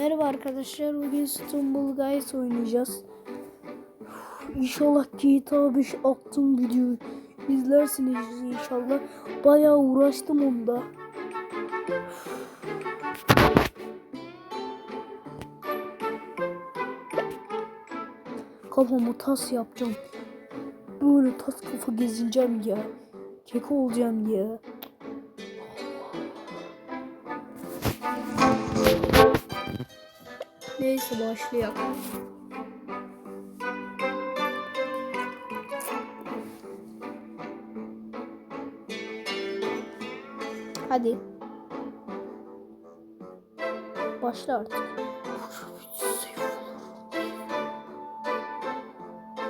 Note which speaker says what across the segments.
Speaker 1: Merhaba arkadaşlar. Bugün Stumble Guys oynayacağız. İnşallah GTA 5 attım videoyu izlersiniz inşallah. Bayağı uğraştım onda. Kafamı tas yapacağım. Böyle tas kafa gezineceğim ya. Keko olacağım ya. Neyse başlayalım. Hadi. Başla artık.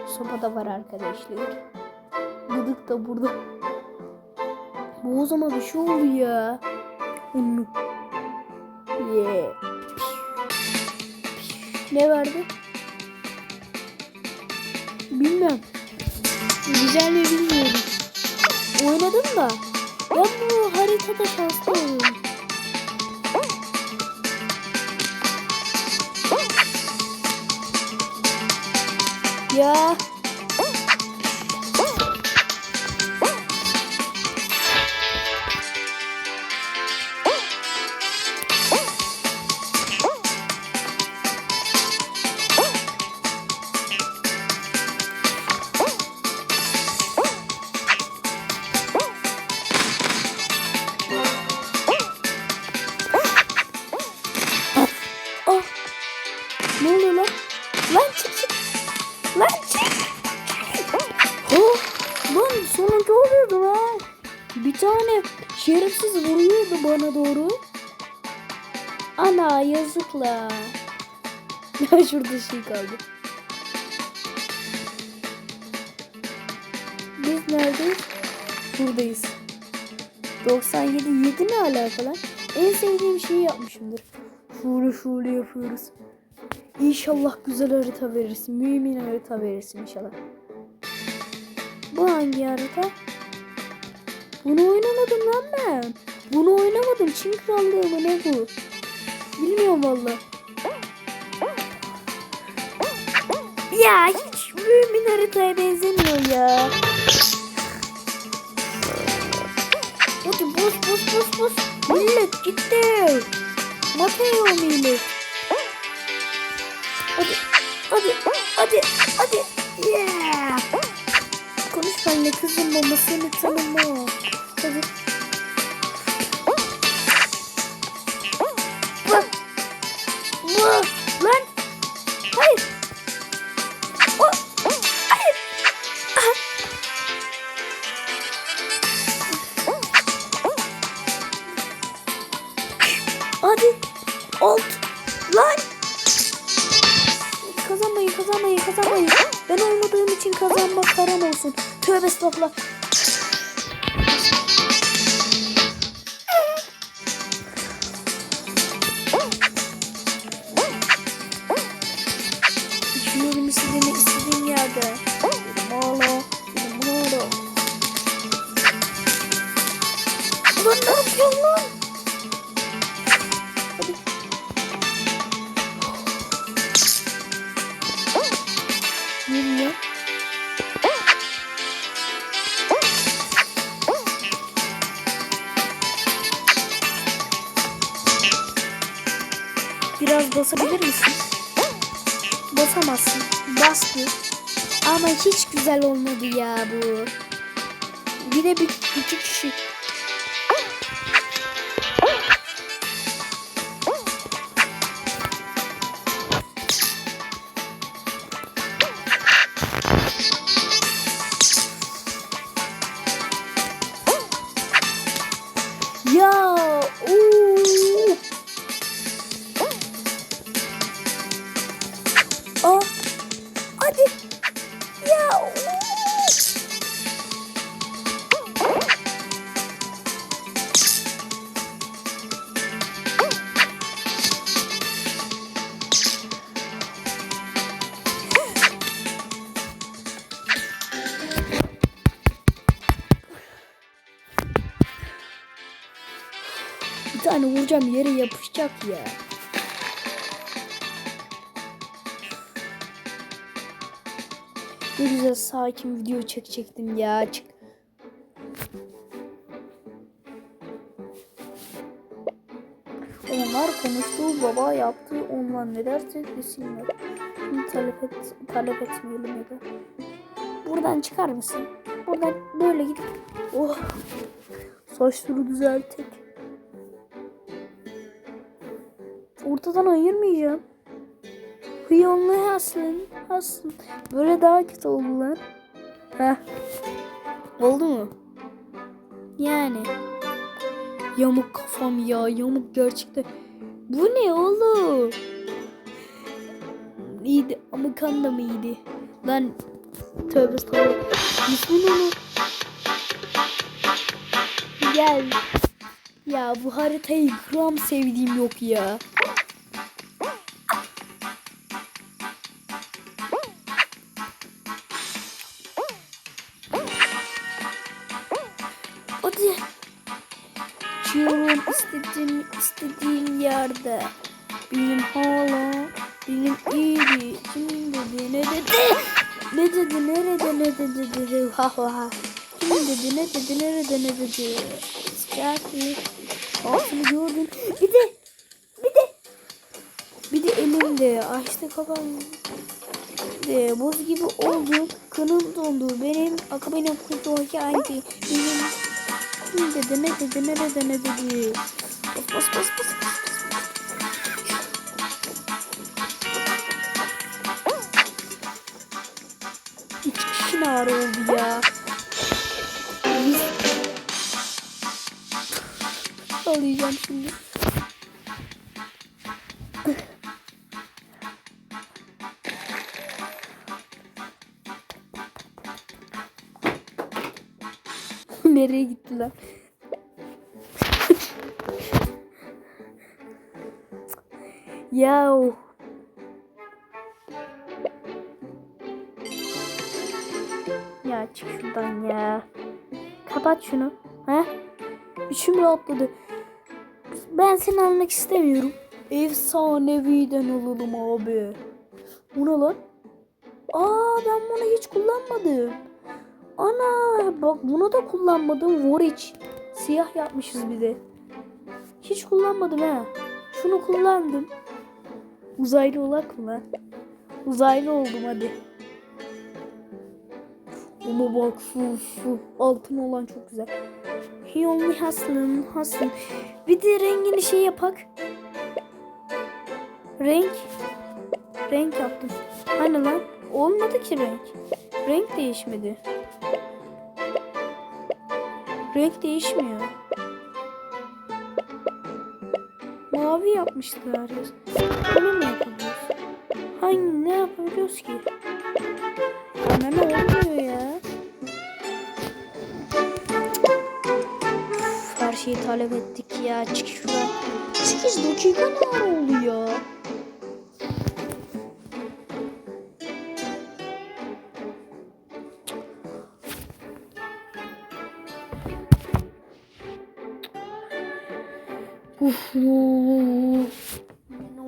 Speaker 1: Sopa da var arkadaşlar. Gıdık da burada. Zaman bir şey oldu ya. Yeah. Ne verdi? Bilmem. Güzel mi bilmiyorum. Oynadım da. Ben bu haritada şanslı oluyorum. Ya. Şurada şey kaldı. Biz neredeyiz? Buradayız. 97 7 ne alaka lan? En sevdiğim şeyi yapmışımdır. Şöyle şöyle yapıyoruz. İnşallah güzel harita verirsin. Mümin harita verirsin inşallah. Bu hangi harita? Bunu oynamadım lan ben. Bunu oynamadım. Çin krallığı mı ne bu? Bilmiyorum valla. Ya hiç mümin haritaya benzemiyor ya. Hadi boş boş boş boş. Millet gitti. Mateo millet. Hadi hadi hadi hadi. Yeah. Konuş benimle kızım ama seni tanımam. Hadi. Bir tane vuracağım yere yapışacak ya. Ne güzel sakin video çekecektim ya. Çık. Onlar konuştuğu baba yaptığı onlar ne derse desinler. Şimdi talep, et, talep etmeyelim ya da. Buradan çıkar mısın? Buradan böyle git. Oh. Saçları düzeltip. Ortadan ayırmayacağım. Hıyonlu aslın. Aslın. Böyle daha kötü oldu lan. Heh. Oldu mu? Yani. Yamuk kafam ya. Yamuk gerçekten. Bu ne oğlum? İyiydi ama kan da mı iyiydi? Lan tövbe tövbe. Ne? Gel. Ya bu haritayı gram sevdiğim yok ya. Dedi dedi ha ha. Kim dedi ne dedi nerede ne dedi? Geldi. Altını gördün. Bir de bir de bir de elimde açtı kafam. De buz gibi oldu. Kanım dondu. Benim akabinem kurtulmak aynı. Benim kim dedi ne dedi ne dedi? Bas bas bas bas. bas. Ağrı oldu ya. Ağlayacağım şimdi. Nereye gittiler? Yahu. Kapat şunu. He? İçim rahatladı. Ben seni almak istemiyorum. Efsaneviden alalım abi. Bu ne lan? Aa ben bunu hiç kullanmadım. Ana bak bunu da kullanmadım. Warwick. Siyah yapmışız bir de. Hiç kullanmadım ha. Şunu kullandım. Uzaylı olak mı lan? Uzaylı oldum hadi. Ama bak şu şu altın olan çok güzel. Hiyonli haslın haslın. Bir de rengini şey yapak. Renk. Renk yaptım. Hani lan? Olmadı ki renk. Renk değişmedi. Renk değişmiyor. Mavi yapmışlar ya. Bunu mu yapabiliyoruz? Hangi ne yapabiliyoruz ki? Ne olmuyor ya? Şeyi talep ettik ya. Çık şuradan. 8 dakika ne oldu ya? Uf.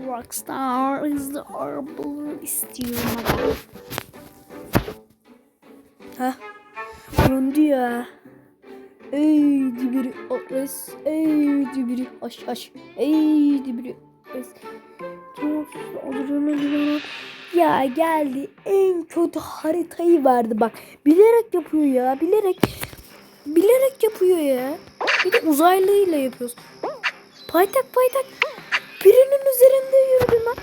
Speaker 1: Rockstar is the horrible istiyorum. Heh. Döndü ya. Adres. Ey dibiri haş haş. Ey dibiri adres. Ya geldi en kötü haritayı verdi bak. Bilerek yapıyor ya. Bilerek. Bilerek yapıyor ya. Bir de uzaylıyla yapıyoruz. Paytak paytak. Birinin üzerinde yürüdüm lan.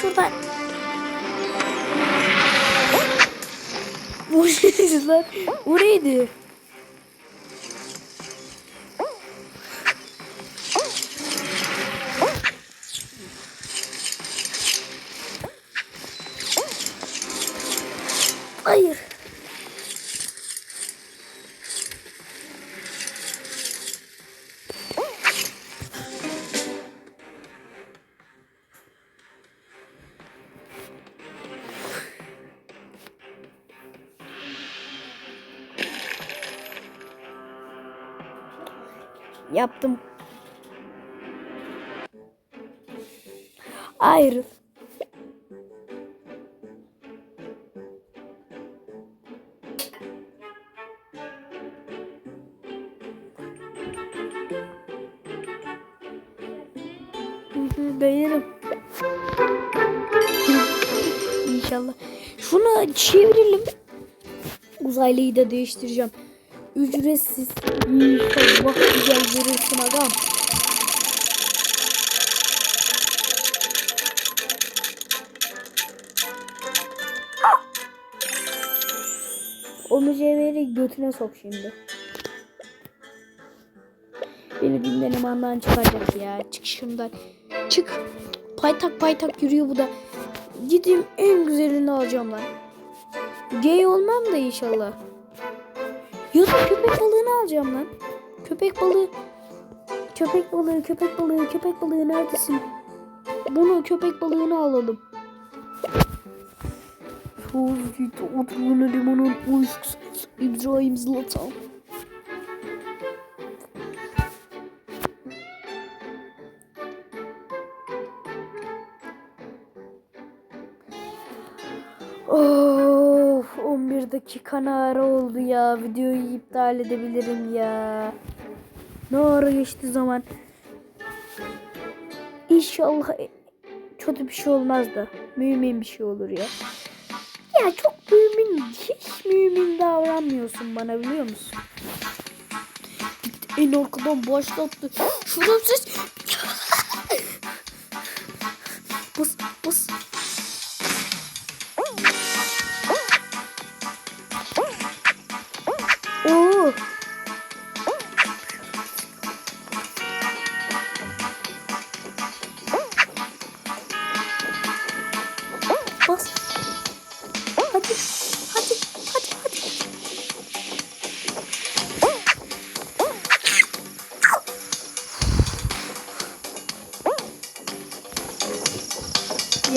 Speaker 1: Şuradan. Bu şeyler. Oraydı. Ayrıl. Beğenirim. İnşallah. Şunu çevirelim. Uzaylıyı da değiştireceğim. Ücretsiz. İnşallah güzel verirsin adam. Mücevheri götüne sok şimdi. Beni dinden imandan çıkaracak ya. Çık şundan. Çık. Paytak paytak yürüyor bu da. Gideyim en güzelini alacağım lan. Gay olmam da inşallah. Ya da köpek balığını alacağım lan. Köpek balığı. Köpek balığı, köpek balığı, köpek balığı neredesin? Bunu köpek balığını alalım. Soğuk oturun limonun uykusuz İbrahim Zlatan. Of 11 dakika ne ara oldu ya videoyu iptal edebilirim ya. Ne ara geçti zaman. İnşallah kötü bir şey olmaz da mümin bir şey olur ya. Ya çok mümin davranmıyorsun bana biliyor musun? En arkadan başlattı. Şuradan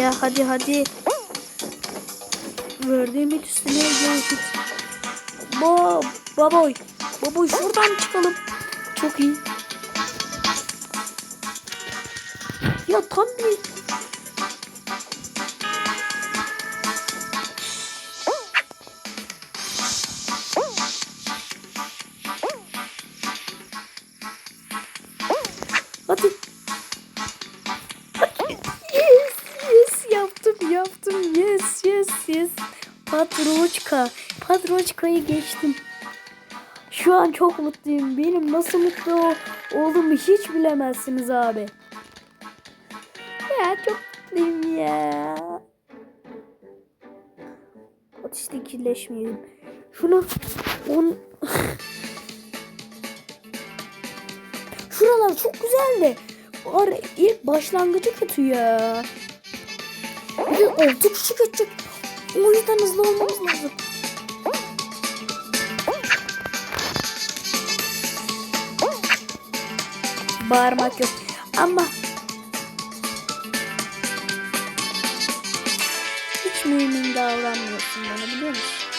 Speaker 1: Ya hadi hadi. Verdiğimin üstüne gel. Bo baboy. Baboy şuradan çıkalım. Çok iyi. Ya tam bir Patroçka. Patroçka'yı geçtim. Şu an çok mutluyum. Benim nasıl mutlu ol- olduğumu hiç bilemezsiniz abi. Ya çok mutluyum ya. Ateşte kirleşmeyelim. Şunu on Şuralar çok güzeldi. Var ilk başlangıcı kötü ya. Bir de altı kişi kaçacak. O yüzden hızlı olmamız lazım. Bağırmak yok. Ama hiç mümin davranmıyorsun bana biliyor musun?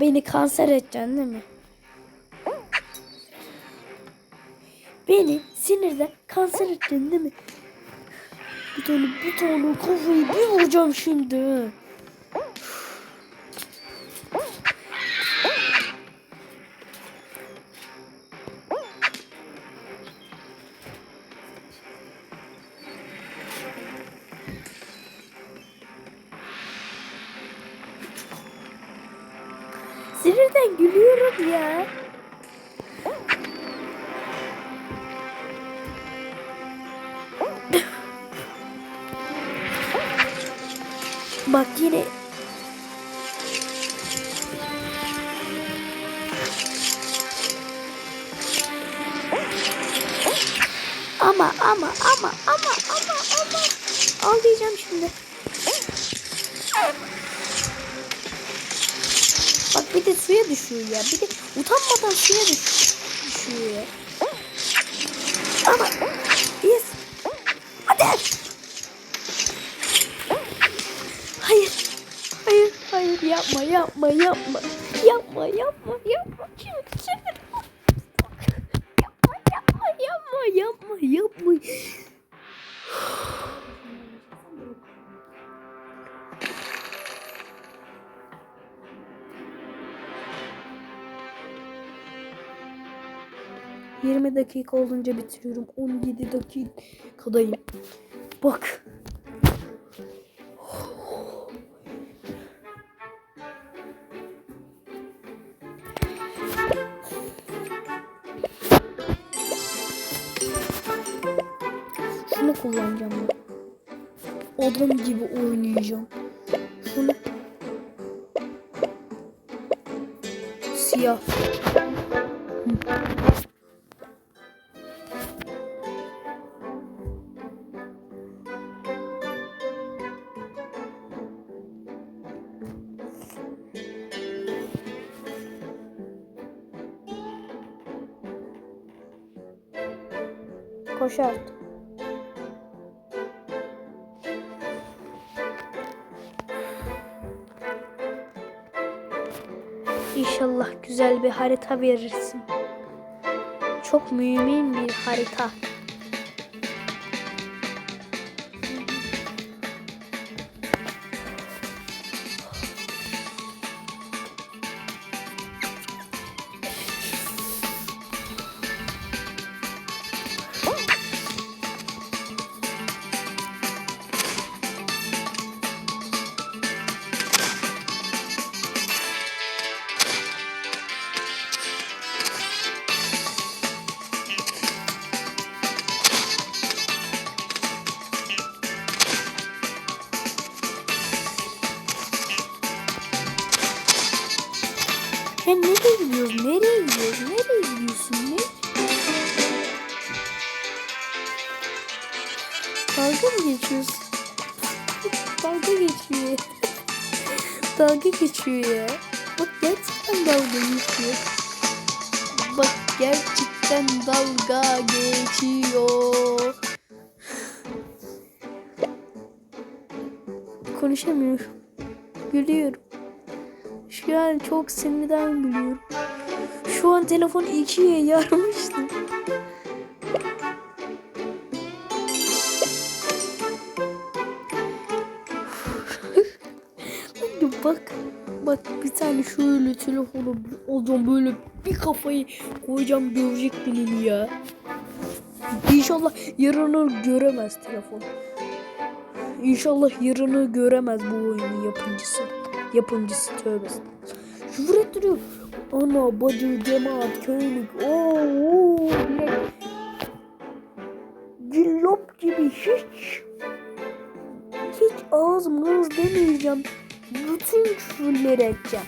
Speaker 1: Beni kanser edeceksin değil mi? Beni sinirden kanser edeceksin değil mi? Bir tane bir tane kafayı bir vuracağım şimdi. Sinirden gülüyorum ya. Bak yine düşüyor ya. Bir de utanmadan düş düşüyor ya. Ama yes. Hadi. Hayır. Hayır, hayır yapma, yapma, yapma. Yapma, yapma, yapma. Dakika olunca bitiriyorum. 17 dakikadayım. Bak. Şunu kullanacağım ben. Adam gibi oynayacağım. Şunu. Siyah. Koşart. İnşallah güzel bir harita verirsin. Çok mühim bir harita. Dalga mı geçiyorsun? dalga geçiyor. dalga geçiyor ya. Bak gerçekten dalga geçiyor. Bak gerçekten dalga geçiyor. Konuşamıyorum. Gülüyorum. Şu an çok sinirden gülüyorum. Şu an telefon ikiye yarmıştı. Şöyle telefonu alacağım böyle bir kafayı koyacağım görecek beni ya. İnşallah yarını göremez telefon. İnşallah yarını göremez bu oyunun yapımcısı. Yapımcısı tövbe. Küfür ettiriyor. Ana, bacı, cemaat, köylük. Oo, oo. Cillop gibi hiç. Hiç ağız demeyeceğim. Bütün küfürleri edeceğim.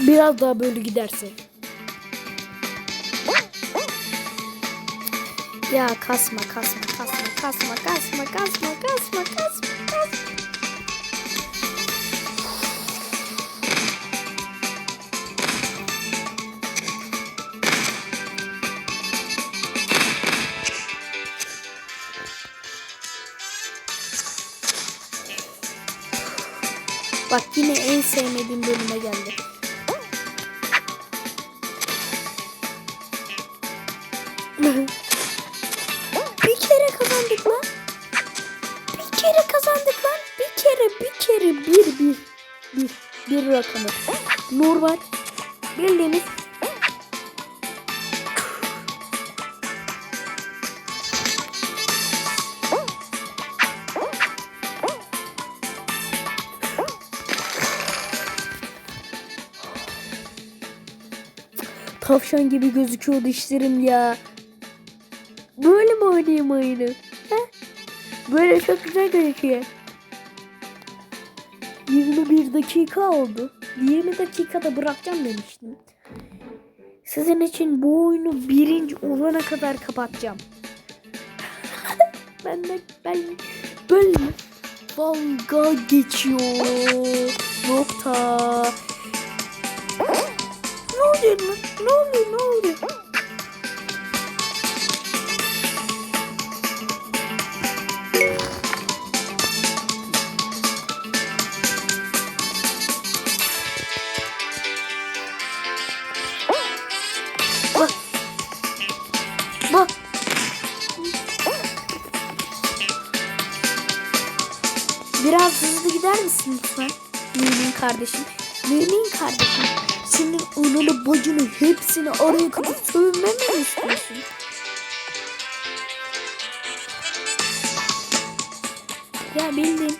Speaker 1: Biraz daha böyle giderse. Ya kasma kasma kasma kasma kasma kasma kasma kasma kasma. Bak yine en sevmediğim bölüme geldi. Tavşan gibi gözüküyor dişlerim ya. Böyle mi oynayayım oyunu? He? Böyle çok güzel gözüküyor. 21 dakika oldu. 20 dakikada bırakacağım demiştim. Sizin için bu oyunu birinci olana kadar kapatacağım. ben de ben böyle dalga geçiyor. Nokta. Oluyor lan? Ne oluyor? Ne oluyor? Biraz hızlı gider misin lütfen? Mümin kardeşim. Mümin kardeşim. Ananı bacını hepsini araya kadar sövmemi mi istiyorsun? Ya bildim.